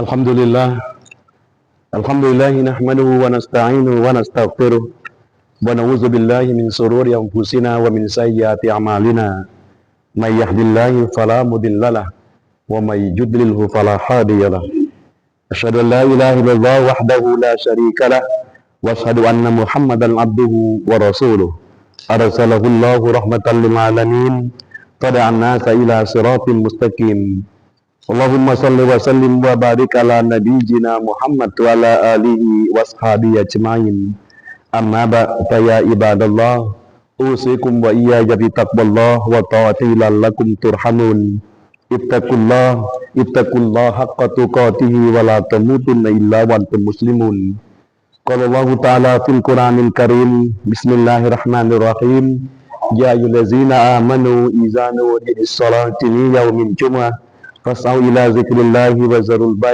الحمد لله. الحمد لله نحمده ونستعينه ونستغفره ونعوذ بالله من شرور أنفسنا ومن سيئات أعمالنا. من يهد الله فلا مضل له ومن يضلله فلا هادي له. أشهد أن لا إله إلا الله وحده لا شريك له وأشهد أن محمدا عبده ورسوله. أرسله الله رحمة للعالمين. فدعا الناس إلى صراط مستقيم. اللهم صل وسلم وبارك على نبينا محمد وعلى آله وأصحابه أجمعين. أما بعد فيا عباد الله أوصيكم وإياي بتقوى الله وطاعته لعلكم ترحمون. اتقوا الله اتقوا الله حق تقاته ولا تموتن إلا وأنتم مسلمون. قال الله تعالى في القرآن الكريم بسم الله الرحمن الرحيم يا أيها الذين آمنوا إذا نودي للصلاة يوم الجمعة ฟัสเอาอิลาซิกริลลาฮิวะซารุลไบ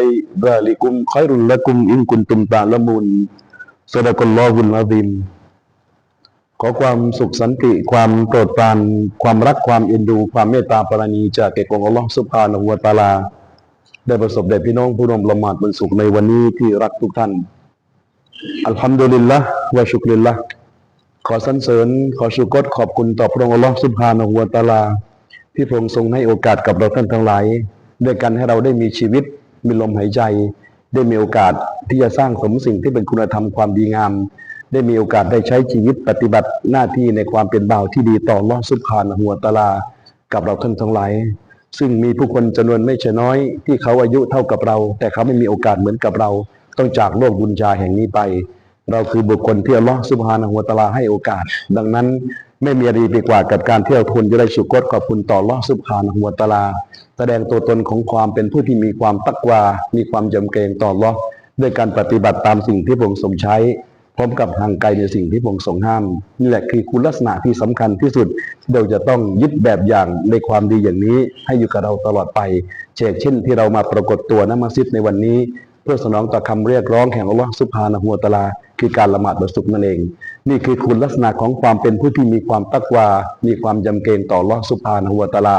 ซาลิกุมคอยรุลละกุมอินกุนตุมตาละมุนสดกัยุลอาดิมขอความสุขสันติความโปรดปรานความรักความเอ็นดู ความเมตตาปราณีจากเกกองอัลลอฮ์สุบฮานะฮุวาตาลา ได้ประสบแด่พี่น้องผู้ร่วมละหมาดบนสุขในวันนี้ที่รักทุกท่าน อัลฮัมดุลิลละวะชุกลิลละขอสรรเสริญขอชูกตขอบคุณต่อพระองค์อัลลอฮ์สุบฮานะฮุวาตาลา ที่พระองค์ทรงให้โอกาสกับเราท่านทั้งหลาย ด้วยกันให้เราได้มีชีวิต มีลมหายใจ ได้มีโอกาสที่จะสร้างสมสิ่งที่เป็นคุณธรรมความดีงาม ได้มีโอกาสได้ใช้ชีวิตปฏิบัติหน้าที่ในความเป็นบ่าวที่ดีต่อลลอฮฺสุบฮานะฮูวตะอาลา กับเราท่านทั้งหลายซึ่งมีผู้คนจำนวนไม่ใช่น้อย ที่เขาอายุเท่ากับเรา แต่เขาไม่มีโอกาสเหมือนกับเรา ต้องจากโลกบุญญาแห่งนี้ไป เราคือบุคคลที่อัลลอฮฺสุบฮานะฮูวะตะอาลาให้โอกาส ดังนั้นไม่มีอะไรดีไปกว่ากับการเที่เราทุนจะได้ชุกรขอบคุณต่อลอสุบฮานะฮูวตะอาลา แสดงตัวตนของความเป็นผู้ที่มีความตักวา มีความยำเกรงต่อลอด้วยการปฏิบัติตามสิ่งที่พระองค์ทรงใช้ พร้อมกับห่างไกลในสิ่งที่พระองค์ทรงห้าม นี่แหละคือคุณลักษณะที่สำคัญที่สุดเราจะต้องยึดแบบอย่างในความดีอย่างนี้ ให้อยู่กับเราตลอดไปเช่นเช่น ที่เรามาปรากฏตัวณมัสยิดในวันนี้ เพื่อสนองต่อคำเรียกร้องแห่งอัลลอฮ์สุบฮานะฮูวตะอาลา คือการละหมาดบนสุขนั่นเอง นี่คือคุณลักษณะของความเป็นผู้ที่มีความตักวา มีความยำเกรงต่ออัลลอฮ์สุบานะฮูวตาลา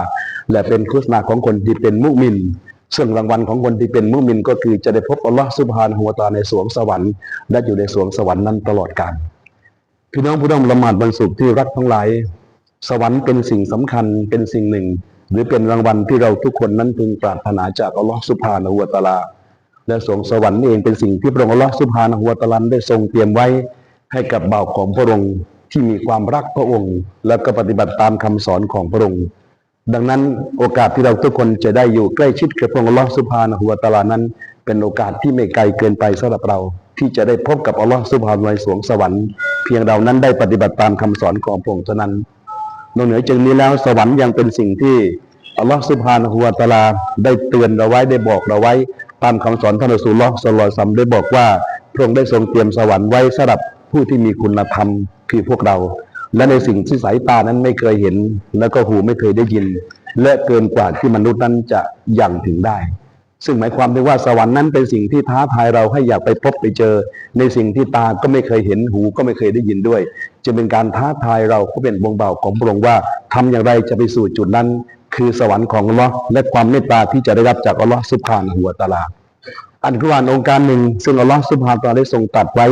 และเป็นคุณลักษณะของคนที่เป็นมุมินซึ่งรางวัลของคนที่เป็นมุมินก็คือจะได้พบอัลลอฮ์สุบฮานะฮูวตาในสวงสวรรค์และอยู่ในสวงสวรรค์นั้นตลอดกาลพี่น้องผู้ร่วมละหมาดบรรสุขที่รักทั้งหลาย สวรรค์เป็นสิ่งสำคัญเป็นสิ่งหนึ่ง หรือเป็นรางวัลที่เราทุกคนนั้นพึงปรารถนาจากอัลลอฮ์สุบฮานะฮูวตาลา และสวงสวรรค์นี่เองเป็นสิ่งที่พระองค์อัลลอฮ์สุบฮานะฮูวตะอาลาได้ทรงเตรียมไว้ให้กับบ่าวของพระองค์ที่มีความรักพระองค์ และก็ปฏิบัติตามคำสอนของพระองค์ ดังนั้นโอกาสที่เราทุกคนจะได้อยู่ใกล้ชิดกับพระองค์อัลลอฮ์สุบฮานะฮูวตะลานั้น เป็นโอกาสที่ไม่ไกลเกินไปสำหรับเรา ที่จะได้พบกับอัลลอฮ์สุบฮานวะตะอาลาในสวงสวรรค์เพียงเรานั้นได้ปฏิบัติตามคำสอนของพระองค์เท่านั้นนอกเหนือจากนี้แล้วสวรรค์ยังเป็นสิ่งที่อัลลอฮฺสุบฮานะฮูวตะอาลาได้เตือนเราไว้ได้บอกเราไว้ ตามคำสอนท่านอัสูลลอฮ์สลอยซัมได้บอกว่าพระองค์ได้ทรงเตรียมสวรรค์ไว้สำหรับผู้ที่มีคุณธรรมคือพวกเรา และในสิ่งที่สายตานั้นไม่เคยเห็น และก็หูไม่เคยได้ยิน และเกินกว่าที่มนุษย์นั้นจะยังถึงได้ ซึ่งหมายความถึงว่าสวรรค์นั้นเป็นสิ่งที่ท้าทายเราให้อยากไปพบไปเจอ ในสิ่งที่ตาก็ไม่เคยเห็นหูก็ไม่เคยได้ยินด้วย จะเป็นการท้าทายเราก็เป็นวงเบาของพระองค์ว่าทำอย่างไรจะไปสู่จุดนั้น คือสวรรค์ของอัลลอฮ์และความเมตตาที่จะได้รับจากอัลลอฮ์สุภานหัวตาลา อันกุรอานองค์การหนึ่ง ซึ่งอัลลอฮ์สุภาตาลาได้ทรงตัดไว้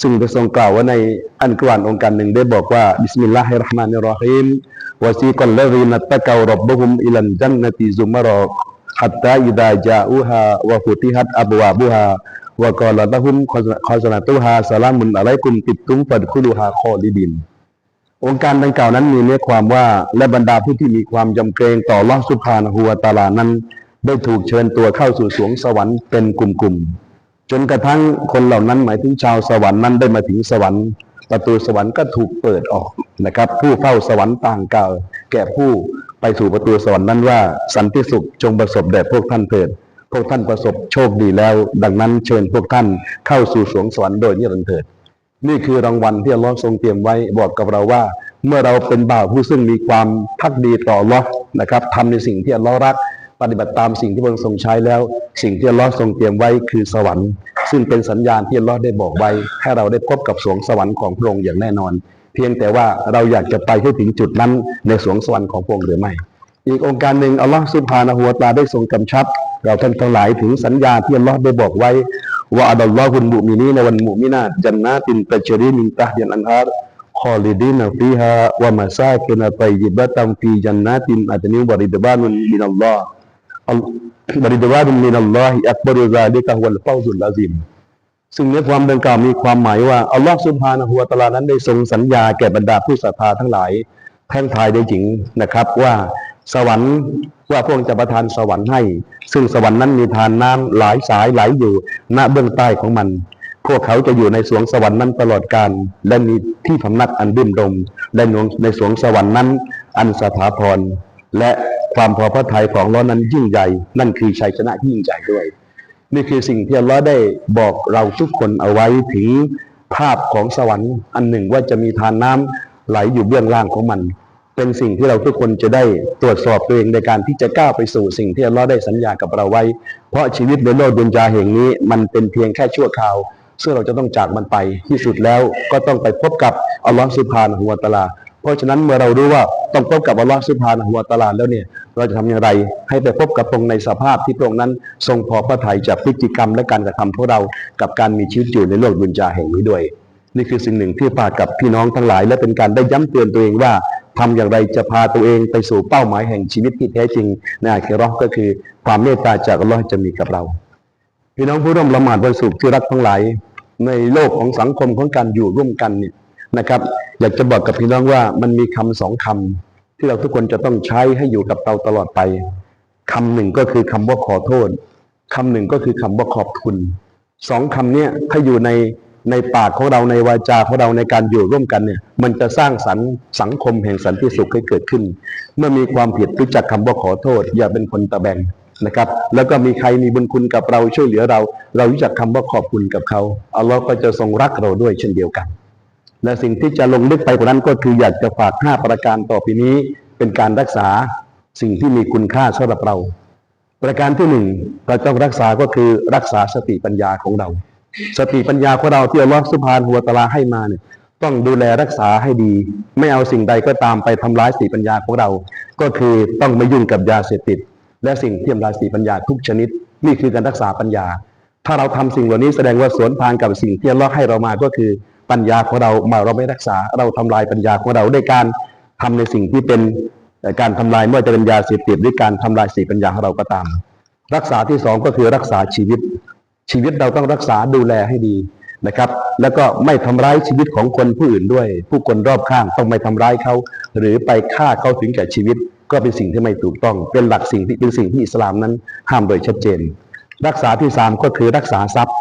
ซึ่งได้ทรงกล่าวว่าในอันกุรอานองค์การหนึ่งได้บอกว่าบิสมิลลาฮิรราะห์มานิรราะฮีมวาซีกัลลซีนัตตะกาวรับบุฮุมอิลันจันนติซุมมารอฮัตตาอิดาจาอูฮาวะฟุติฮัตอับวาบูฮาวะกอลละตะฮุมคอสนาตุฮาสลามุนอะลัยกุมติดตุงฟัดคุลูฮาคอลิดิน องค์การดังกล่าวนั้นมีเนื้อความว่าและบรรดาผู้ที่มีความยำเกรงต่อลอสุภานะฮูวตาลานั้น ได้ถูกเชิญตัวเข้าสู่สวงสวรรค์เป็นกลุ่มๆจนกระทั่งคนเหล่านั้นหมายถึงชาวสวรรค์นั้นได้มาถึงสวรรค์ ประตูสวรรค์ก็ถูกเปิดออกนะครับ ผู้เฝ้าสวรรค์ต่างกล่าว แก่ผู้ไปสู่ประตูสวรรค์นั้นว่า สันติสุขจงประสบแด่พวกท่านเถิดพวกท่านประสบโชคดีแล้ว ดังนั้นเชิญพวกท่านเข้าสู่สวงสวรรค์โดยนิรันดร์เถิด นี่คือรางวัลที่อัลลอฮ์ทรงเตรียมไว้บอกกับเราว่า เมื่อเราเป็นบ่าวผู้ซึ่งมีความพักดีต่อลอนะครับทำในสิ่งที่อัลลอฮ์รัก ปฏิบัติตามสิ่งที่พระองค์ทรงใช้แล้ว สิ่งที่อัลลอฮ์ทรงเตรียมไว้คือสวรรค์ ซึ่งเป็นสัญญาณที่อัลลอฮ์ได้บอกไว้ ให้เราได้พบกับสวงสวรรค์ของพระองค์อย่างแน่นอน เพียงแต่ว่าเราอยากจะไปให้ถึงจุดนั้นในสวงสวรรค์ของพระองค์หรือไม่ อีกองค์การหนึ่งอัลลอฮ์สุบฮานะฮูวตาลาได้ทรงกำชับ เราท่านทั้งหลายถึงสัญญาที่อัลลอฮ์ได้บอกไว้ ว่าอัลลอฮุลมุมินีนวันมุมินาตจันนาตินตัจรีมินตะฮยันอันฮาร์ خالدين فيها ومساكن طيبة في جنات عدن ورضوان من الله ورضوان من الله أكبر ذلك هو الفوز العظيم ซึ่งในความดังกล่าวมีความหมายว่าอัลลอฮฺสุบฮานะฮูวะตะอาลานั้นได้ทรงสัญญาแก่บรรดาผู้ศรัทธาทั้งหลายแท่งทายได้จริงนะครับว่าสวรรค์ ว่าพระองค์จะประทานสวรรค์ให้ ซึ่งสวรรค์นั้นมีทานน้ำหลายสายไหลอยู่ณเบื้องใต้ของมัน พวกเขาจะอยู่ในสวงสวรรค์นั้นตลอดกาลและมีที่พำนักอันดื่มดมและในสวงสวรรค์นั้น อันสถาพรและความพอพระทัยของลเลอนั้นยิ่งใหญ่ นั่นคือชัยชนะที่ยิ่งใหญ่ด้วย นี่คือสิ่งที่ลลอได้บอกเราทุกคนเอาไว้ถึงภาพของสวรรค์อันหนึ่งว่าจะมีทานน้ำไหลอยู่เบื้องล่างของมัน เป็นสิ่งที่เราทุกคนจะได้ตรวจสอบตัวเองในการที่จะก้าวไปสู่สิ่งที่อัลลอฮ์ได้สัญญากับเราไว้ เพราะชีวิตในโลกดุนยาแห่งนี้ มันเป็นเพียงแค่ชั่วคราวซึ่งเราจะต้องจากมันไปที่สุดแล้วก็ต้องไปพบกับอัลลอฮ์สุบฮานะฮูวตาลา เพราะฉะนั้นเมื่อเรารู้ว่าต้องพบกับอัลลอฮ์สุบฮานะฮูวตาลาแล้วเนี่ยเราจะทำอย่างไร ให้ไปพบกับพระองค์ในสภาพที่พระองค์นั้น ทรงพอพระทัยจากพฤติกรรมและการกระทำของเรากับการมีชีวิตอยู่ในโลกดุนยาแห่งนี้ด้วย นี่คือสิ่งหนึ่งที่ฝากกับพี่น้องทั้งหลาย และเป็นการได้ย้ำเตือนตัวเองว่า ทำอย่างไรจะพาตัวเองไปสู่เป้าหมายแห่งชีวิตที่แท้จริงในอาคิราะห์ก็คือความเมตตาจากอัลลอฮ์จะมีกับเราพี่น้องผู้ร่วมละหมาดวันศุกร์ที่รักทั้งหลาย ในโลกของสังคมของการอยู่ร่วมกันเนี่ยนะครับ อยากจะบอกกับพี่น้องว่ามันมีคำสองคำที่เราทุกคนจะต้องใช้ให้อยู่กับเราตลอดไปคำหนึ่งก็คือคำว่าขอโทษคำหนึ่งก็คือคำว่าขอบคุณสองคำเนี้ยถ้าอยู่ใน ในปากของเราในวาจาของเราในการอยู่ร่วมกันเนี่ย มันจะสร้างสรรค์สังคมแห่งสันติสุขให้เกิดขึ้น เมื่อมีความผิดรู้จักคำว่าขอโทษ อย่าเป็นคนตะแบงนะครับ แล้วก็มีใครมีบุญคุณกับเราช่วยเหลือเรา เรารู้จักคำว่าขอบคุณกับเขาอัลลอฮ์ก็จะทรงรักเราด้วยเช่นเดียวกัน และสิ่งที่จะลงลึกไปกว่านั้นก็คืออยากจะฝากห้าประการต่อไปนี้ เป็นการรักษาสิ่งที่มีคุณค่าสำหรับเรา ประการที่หนึ่งเราต้องรักษาก็คือรักษาสติปัญญาของเรา สติปัญญาของเราที่อัลลอฮฺสุบฮานหัวตะอาลาให้มาเนี่ย ต้องดูแลรักษาให้ดี ไม่เอาสิ่งใดก็ตามไปทำร้ายสติปัญญาของเรา ก็คือต้องไม่ยุ่งกับยาเสพติด และสิ่งที่ทำลายสติปัญญาทุกชนิด นี่คือการรักษาปัญญา ถ้าเราทำสิ่งเหล่านี้แสดงว่าสวนทางกับสิ่งที่อัลลอฮ์ให้เรามาก็คือปัญญาของเรามาเราไม่รักษา เราทำลายปัญญาของเราด้วยการทำในสิ่งที่เป็นการทำลายไม่ว่าจะเป็นยาเสพติดหรือการทำลายสติปัญญาของเราก็ตาม รักษาที่สองก็คือรักษาชีวิต ชีวิตเราต้องรักษาดูแลให้ดีนะครับ แล้วก็ไม่ทำร้ายชีวิตของคนผู้อื่นด้วย ผู้คนรอบข้างต้องไม่ทำร้ายเขา หรือไปฆ่าเขาถึงแก่ชีวิต ก็เป็นสิ่งที่ไม่ถูกต้อง เป็นหลักสิ่งที่เป็นสิ่งที่อิสลามนั้นห้ามโดยชัดเจน รักษาที่สามก็คือรักษาทรัพย์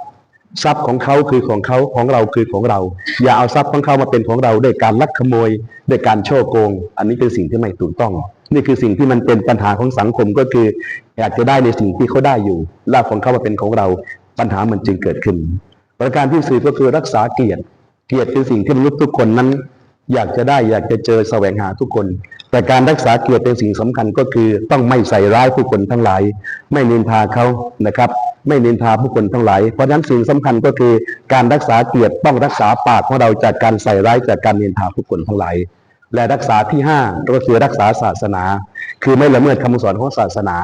ทรัพย์ของเขาคือของเขาของเราคือของเรา อย่าเอาทรัพย์ของเขามาเป็นของเราด้วยการลักขโมยด้วยการช่อโกง อันนี้เป็นสิ่งที่ไม่ถูกต้อง นี่คือสิ่งที่มันเป็นปัญหาของสังคมก็คืออยากจะได้ในสิ่งที่เขาได้อยู่ลากของเขามาเป็นของเรา ปัญหามันจึงเกิดขึ้น ประการที่สี่ก็คือรักษาเกียรติ เกียรติเป็นสิ่งที่มนุษย์ทุกคนนั้น อยากจะได้อยากจะเจอแสวงหาทุกคน แต่การรักษาเกียรติเป็นสิ่งสำคัญก็คือ ต้องไม่ใส่ร้ายผู้คนทั้งหลาย ไม่นินทาเขานะครับ ไม่นินทาผู้คนทั้งหลาย เพราะฉะนั้นสิ่งสำคัญก็คือ การรักษาเกียรติต้องรักษาปากของเราจากการใส่ร้ายจากการนินทาผู้คนทั้งหลาย และรักษาที่ห้าก็คือรักษาศาสนา คือไม่ละเมิดคำสอนของศาสนา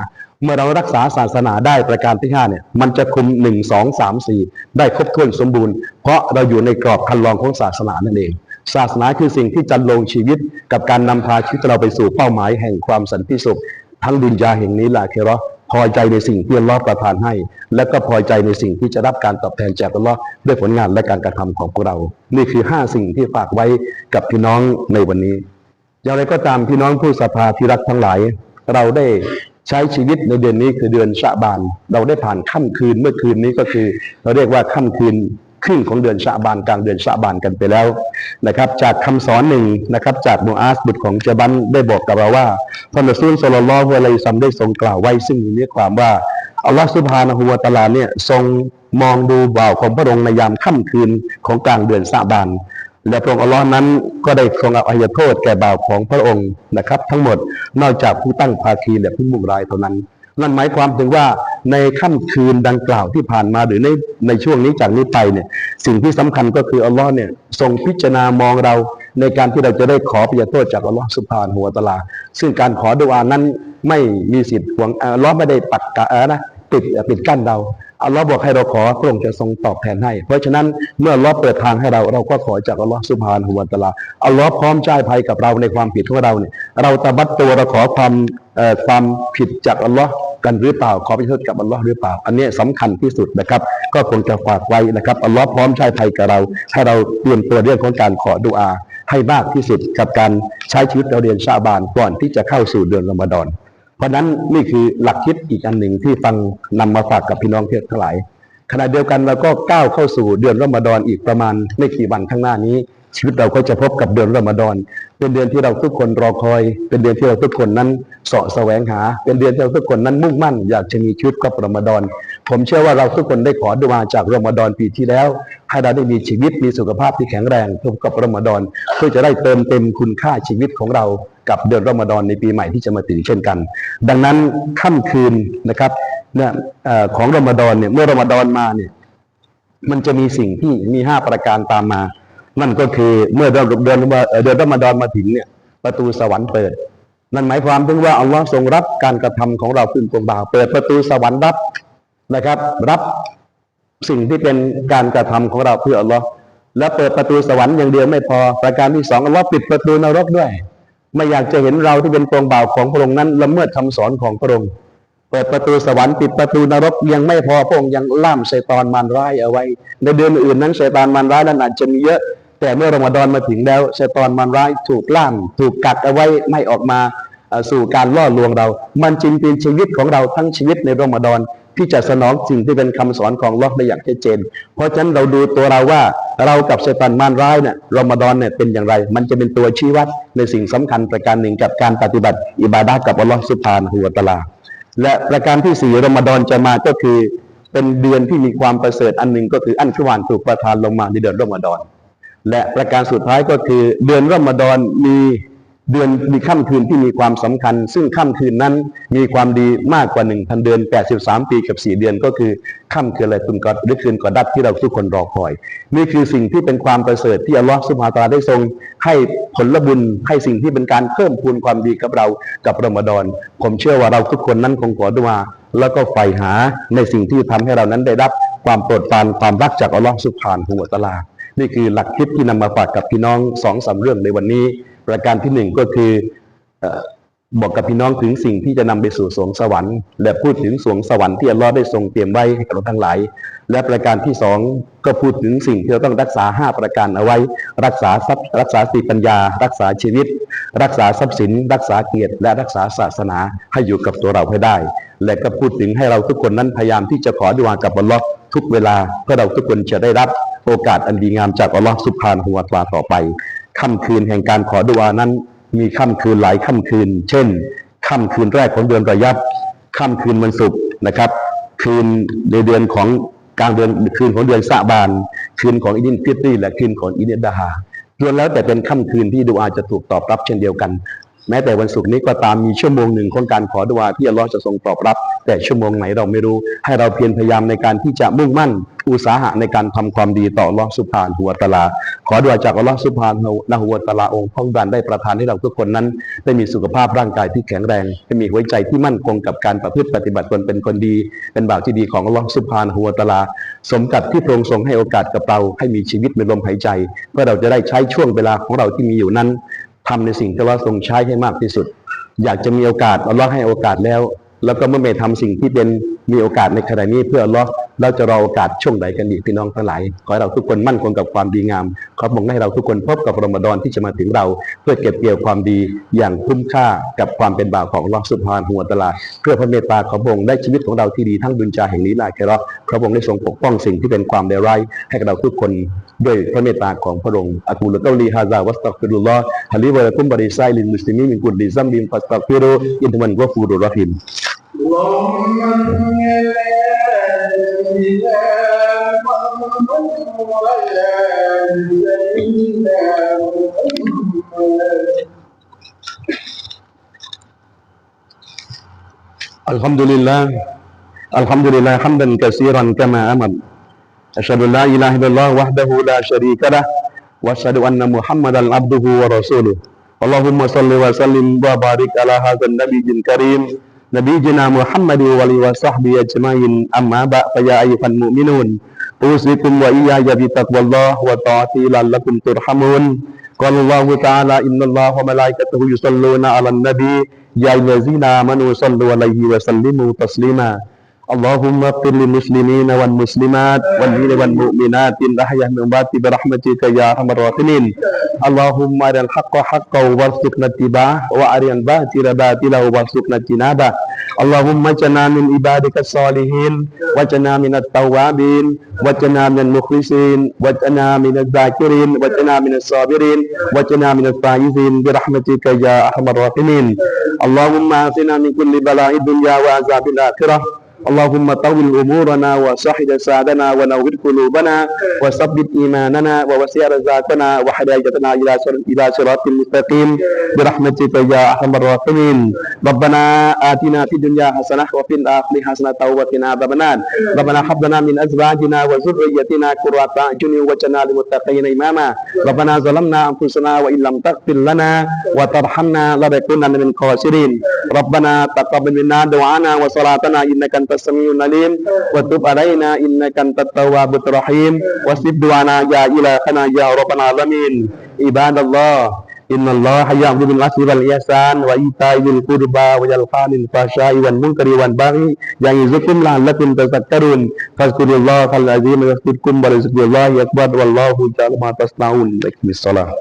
เมื่อเรารักษาศาสนาได้ประการที่ห้าเนี่ยมันจะคุมหนึ่งสองสามสี่ได้ครบถ้วนสมบูรณ์ เพราะเราอยู่ในกรอบคันลองของศาสนานั่นเอง ศาสนาคือสิ่งที่จันลงชีวิต กับการนำพาชีวิตเราไปสู่เป้าหมายแห่งความสันติสุข ทั้งดุนยาแห่งนี้แหละเคราะพอใจในสิ่งที่อัลลอฮ์ประทานให้ และก็พอใจในสิ่งที่จะรับการตอบแทนจากอัลลอฮ์ด้วยผลงานและการกระทำของพวกเรา นี่คือห้าสิ่งที่ฝากไว้กับพี่น้องในวันนี้ อย่างไรก็ตามพี่น้องผู้ศรัทธาที่รักทั้งหลาย เราได้ ใช้ชีวิตในเดือนนี้คือเดือนชะบาน เราได้ผ่านค่ำคืนเมื่อคืนนี้ก็คือ เราเรียกว่าค่ำคืนครึ่งของเดือนชะบานกลางเดือนชะบานกันไปแล้วนะครับ จากคำสอนหนึ่งนะครับ จากมูอาสบุตรของเจบันได้บอกกับเราว่าท่านอซูลสุลลัลลอฮุอะลัยซัมได้ทรงกล่าวไว้ซึ่งมีเนื้อความว่าอัลลอฮฺซุบฮานะฮูวะตะอาลาเนี่ยทรงมองดูบ่าวของพระองค์ในยามค่ำคืนของกลางเดือนชะบาน และพระองค์อัลลอฮ์นั้นก็ได้ทรงอภัยโทษแก่บ่าวของพระองค์นะครับ ทั้งหมดนอกจากผู้ตั้งภาคีและผู้มุ่งร้ายเท่านั้น นั่นหมายความถึงว่าในค่ำคืนดังกล่าวที่ผ่านมาหรือในในช่วงนี้จากนี้ไปเนี่ยสิ่งที่สำคัญก็คืออัลลอฮ์เนี่ยทรงพิจารณามองเราในการที่เราจะได้ขอปิยโทษจากอัลลอฮ์สุบฮานหัวตะอาลา ซึ่งการขอดุอานั้นไม่มีสิทธิ์หวงอัลลอฮ์ไม่ได้ปัดกะนะปิดปิดกั้นเรา อัลลอฮ์บอกให้เราขอพระองค์จะทรงตอบแทนให้ เพราะฉะนั้นเมื่ออัลลอฮ์เปิดทางให้เราเราก็ขอจากอัลลอฮ์สุบฮานหัวตะลาอัลลอฮ์พร้อมจ่ายภัยกับเราในความผิดของเราเนี่ยเราตะบัดตัวเราขอความความผิดจากอัลลอฮ์กันหรือเปล่าขอพิโทษกับอัลลอฮ์หรือเปล่า อันนี้สำคัญที่สุดนะครับ ก็คงจะฝากไว้นะครับอัลลอฮ์พร้อมจ่ายภัยกับเรา ให้เราเตรียมตัวเรื่องของการขอดุอา ให้มากที่สุดกับการใช้ชีวิตเราเรียนชาบานก่อนที่จะเข้าสู่เดือนรอมฎอน เพราะนั้นนี่คือหลักคิดอีกอันหนึ่งที่ฟังนำมาฝากกับพี่น้องเพื่อนทั้งหลายขณะเดียวกันเราก็ก้าวเข้าสู่เดือนรอมฎอนอีกประมาณไม่กี่วันข้างหน้านี้ ชีวิตเราก็จะพบกับเดือนรอมฎอนเป็นเดือนที่เราทุกคนรอคอย เป็นเดือนที่เราทุกคนนั้นเสาะแสวงหา เป็นเดือนที่เราทุกคนนั้นมุ่งมั่น อยากจะมีชีวิตกับรอมฎอนผมเชื่อว่าเราทุกคนได้ขอดุอาจากรอมฎอนปีที่แล้วให้เราได้มีชีวิตมีสุขภาพที่แข็งแรงพบกับรอมฎอนเพื่อจะได้เติมเต็มคุณค่าชีวิตของเรา กับเดือนรอมฎอนในปีใหม่ที่จะมาถึงเช่นกัน ดังนั้นค่ำคืนนะครับเนี่ยของรอมฎอนเนี่ยเมื่อรอมฎอนมาเนี่ยมันจะมีสิ่งที่มีห้าประการตามมา นั่นก็คือเมื่อเดือนเดือนเอ่อเดือนรอมฎอนมาถึงเนี่ยประตูสวรรค์เปิด นั่นหมายความถึงว่าอัลลอฮ์ทรงรับการกระทำของเราขึ้นตรงบ่าว เปิดประตูสวรรค์รับนะครับ รับสิ่งที่เป็นการกระทำของเราเพื่ออัลลอฮ์และเปิดประตูสวรรค์อย่างเดียวไม่พอ ประการที่สองอัลลอฮ์ปิดประตูนรกด้วย ไม่อยากจะเห็นเราที่เป็นตรงบ่าวของพระองค์นั้นละเมิดคำสอนของพระองค์เปิดประตูสวรรค์ปิดประตูนรกยังไม่พอพระองค์ยังล่ามชัยตอนมารร้ายเอาไว้ ในเดือนอื่นนั้นชัยตอนมารร้ายนั้นอาจจะมีเยอะ แต่เมื่อรอมฎอนมาถึงแล้วชัยตอนมารร้ายถูกล่าม ถูกกัดเอาไว้ไม่ออกมาสู่การล่อลวงเรา มันจึงเป็นชีวิตของเราทั้งชีวิตในรอมฎอน ที่จะสนองสิ่งที่เป็นคำสอนของอัลอได้อย่างชัดเจน เพราะฉะนั้นเราดูตัวเราว่าเรากับชัยตอนมารร้ายเนี่ยรอมฎอนเนี่ยเป็นอย่างไร มันจะเป็นตัวชี้วัดในสิ่งสำคัญประการหนึ่งกับการปฏิบัติ อิบาดะกับอัลลอฮ์สุบฮานะฮูวตะอาลา และประการที่สี่รอมฎอนจะมาก็คือ เป็นเดือนที่มีความประเสริฐอันหนึ่งก็คืออันชวานถูกประทานลงมาในเดือนรอมฎอน และประการสุดท้ายก็คือเดือนรอมฎอนมี เดือนมีค่ำคืนที่มีความสำคัญ ซึ่งค่ำคืนนั้นมีความดีมากกว่าหนึ่งพันเดือน 83 ปีกับ4เดือนก็คือค่ำคืนอะไรคุณกอดหรือคืนกอดัดที่เราทุกคนรอคอย นี่คือสิ่งที่เป็นความประเสริฐที่อัลลอฮฺสุบฮานตาได้ทรง ให้ผลบุญให้สิ่งที่เป็นการเพิ่มพูนความดีกับเรากับรอมฎอน ผมเชื่อว่าเราทุกคนนั้นคงขอดุอาแล้วก็ใฝ่หาในสิ่งที่ทำให้เรานั้นได้รับความโปรดปรานความรักจากอัลลอฮฺสุบฮานะฮูวตะอาลานี่คือหลักคิดที่นำมาฝากกับพี่น้องสองสามเรื่องในวันนี้ ประการที่หนึ่งก็คืออบอกกับพี่น้องถึงสิ่งที่จะนำไปสู่สวงสวรรค์ และพูดถึงสวงสวรรค์ที่อัลลอฮ์ได้ทรงเตรียมไว้ให้กับเราทั้งหลาย และประการที่สองก็พูดถึงสิ่งที่เราต้องรักษาห้าประการเอาไว้ รักษาทรัพย์รักษาสติปัญญา รักษาชีวิต รักษาทรัพย์สิน รักษาเกียรติ และรักษาศาสนาให้อยู่กับตัวเราให้ได้ และก็พูดถึงให้เราทุกคนนั้นพยายามที่จะขอดุอากับอัลลอฮ์ทุกเวลาเพื่อเราทุกคนจะได้รับโอกาสอันดีงามจากอัลลอฮ์สุบฮานะฮูวตาต่อไป ค่ำคืนแห่งการขอดุอานั้น มีค่ำคืนหลายค่ำคืน เช่นค่ำคืนแรกของเดือนระยับค่ำคืนวันศุกร์นะครับ คืนในเดือนของกลางเดือนคืนของเดือนสะบาน คืนของอิดินฟิตรีและคืนของอินเดดาฮาล้วนแล้วแต่เป็นค่ำคืนที่ดุอาจะถูกตอบรับเช่นเดียวกัน แม้แต่วันศุกร์นี้ก็ตามมีชั่วโมงหนึ่งของการขอดุอาที่อัลลอฮ์จะทรงตอบรับ แต่ชั่วโมงไหนเราไม่รู้ ให้เราเพียรพยายามในการที่จะมุ่งมั่น อุตสาหะในการทำความดีต่อลอสุบฮานหัวตะลา ขอดุอาจากอัลลอฮ์สุบฮานนะหัวตะลาองค์พระองค์ได้ประทานให้เราทุกคนนั้นได้มีสุขภาพร่างกายที่แข็งแรงได้มีหัวใจที่มั่นคงกับการประพฤติปฏิบัติตนเป็นคนดี เป็นบ่าวที่ดีของอัลลอฮ์สุบฮานหัวตะลา สมกับที่พระองค์ทรงให้โอกาสกับเราให้มีชีวิตมีลมหายใจเพื่อเราจะได้ใช้ช่วงเวลาของเราที่มีอยู่นั้น ทำในสิ่งที่อัลลอฮ์ทรงใช้ให้มากที่สุด อยากจะมีโอกาสอัลลอให้โอกาสแล้ว แล้วก็เมื่อไม่ทำสิ่งที่เป็นมีโอกาสในขณะนี้เพื่ออัลลอเราจะรอโอกาสช่วงใดกันอีพี่น้องทั้งหลายขอให้เราทุกคนมั่นคงกับความดีงามขอบอกให้เราทุกคนพบกับรอมฎอนที่จะมาถึงเรา เพื่อเก็บเกี่ยวความดีอย่างคุ้มค่ากับความเป็นบ่าวของลอสุบฮานหัวตะอาลาเพื่อพระเมตตาของพระองค์ได้ชีวิตของเราที่ดีทั้งดุนจาแห่งนี้ลาเคราะห์พระองค์ได้ทรงปกป้องสิ่งที่เป็นความเลวร้ายให้กับเราทุกคน ด้วยพระเมตตาของพระองค์อักูลกอลีฮาซาวัสตักฟิรุลลอฮ์ฮะลิวะลักุมบะริไซลินมุสลิมีนมินกุลลิซัมบิมฟัสตักฟิรุอินทุมันกอฟูรุรเราะฮีม اللهم صل على سيدنا محمد وعلى آل سيدنا محمد الحمد لله الحمد لله حمدا كثيرا كما أمر أشهد أن لا إله إلا الله وحده لا شريك له وأشهد أن محمدا عبده ورسوله. اللهم صل وسلم وبارك على هذا النبي الكريم نبينا محمد وعلى وصحبه أجمعين. أما بعد فيا أيها المؤمنون أوصيكم وإياي بتقوى الله وطاعته لعلكم ترحمون. قال الله تعالى إن الله وملائكته يصلون على النبي يا الذين آمنوا صلوا عليه وسلموا تسليما. اللهم اغفر للمسلمين والمسلمات والمؤمنين والمؤمنات الأحياء من أموات برحمتك يا أرحم الراحمين. اللهم أرنا الحق حقا وارزقنا اتباعه وأرنا الباطل باطلا وارزقنا اجتنابه. اللهم اجعلنا من عبادك الصالحين واجعلنا من التوابين واجعلنا من المخلصين واجعلنا من الذاكرين واجعلنا من الصابرين واجعلنا من الفائزين برحمتك يا أرحم الراحمين. اللهم اعفنا من كل بلاء الدنيا وعذاب الآخرة. اللهم طول أمورنا وصحد سعدنا ونور قلوبنا وثبت إيماننا ووسع رزاقنا وحدايتنا إلى إلى صراط المستقيم. برحمتك يا أرحم الراحمين. ربنا آتنا في الدنيا حسنة وفي الآخرة حسنة وقنا عذاب النار. ربنا هب لنا من أزواجنا وذريتنا قرة أعين واجعلنا للمتقين إماما. ربنا ظلمنا أنفسنا وإن لم تغفر لنا وترحمنا لنكونن من الخاسرين. ربنا تقبل منا دعانا وصلاتنا إنك أنت السميع العليم وتب علينا إنك أنت التواب الرحيم واسلب دعانا يا إلهنا يا رب العالمين عباد الله إن الله يأمر بالعدل والإحسان وإيتاء ذي القربى وينهى عن الفحشاء والمنكر والبغي يعظكم لعلكم تذكرون فاذكروا الله العظيم يذكركم ولذكر الله أكبر والله تعالى ما تصنعون لكم الصلاة